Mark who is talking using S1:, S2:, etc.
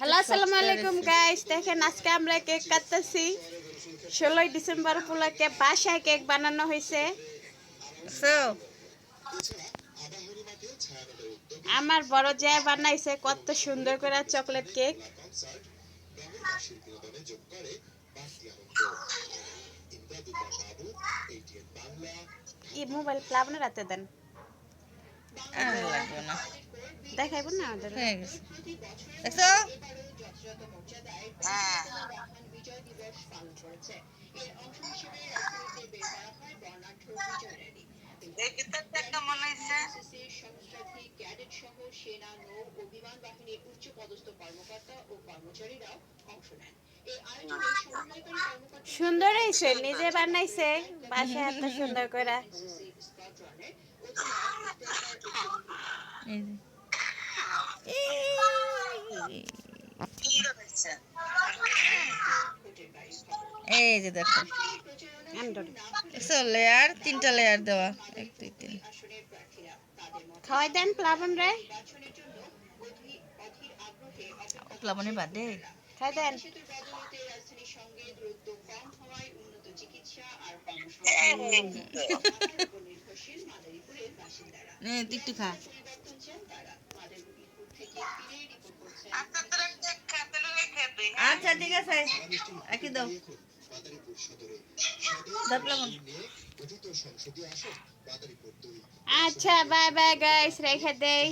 S1: Hello আসসালামু আলাইকুম guys দেখেন আজকে আমরা কেক কাটতেছি। ষোলোই ডিসেম্বর উপলক্ষে বাসায় কেক বানানো হয়েছে। আমার বড় জায় বানাইছে কত সুন্দর করে চকলেট কেক মোবাইল প্লাবনে রাতে দেন।
S2: না
S1: দেখাইব না আমাদের
S2: হয়ে। গেছে দেখছ?
S1: সুন্দর হয়েছে নিজে বানাইছে বাসায় এত সুন্দর করে
S2: এই যে। দেখো। লেয়ার তিনটা লেয়ার দেওয়া। এক দুই তিন।
S1: খাওয়াই দেন প্লাবন রে।
S2: প্লাবনের বাদে
S1: খাই দেন।
S2: একটু খা। আচ্ছা ঠিক আছে একই দাও দাও প্লাবন
S1: আচ্ছা বাই বাই গাইস রেখে দেই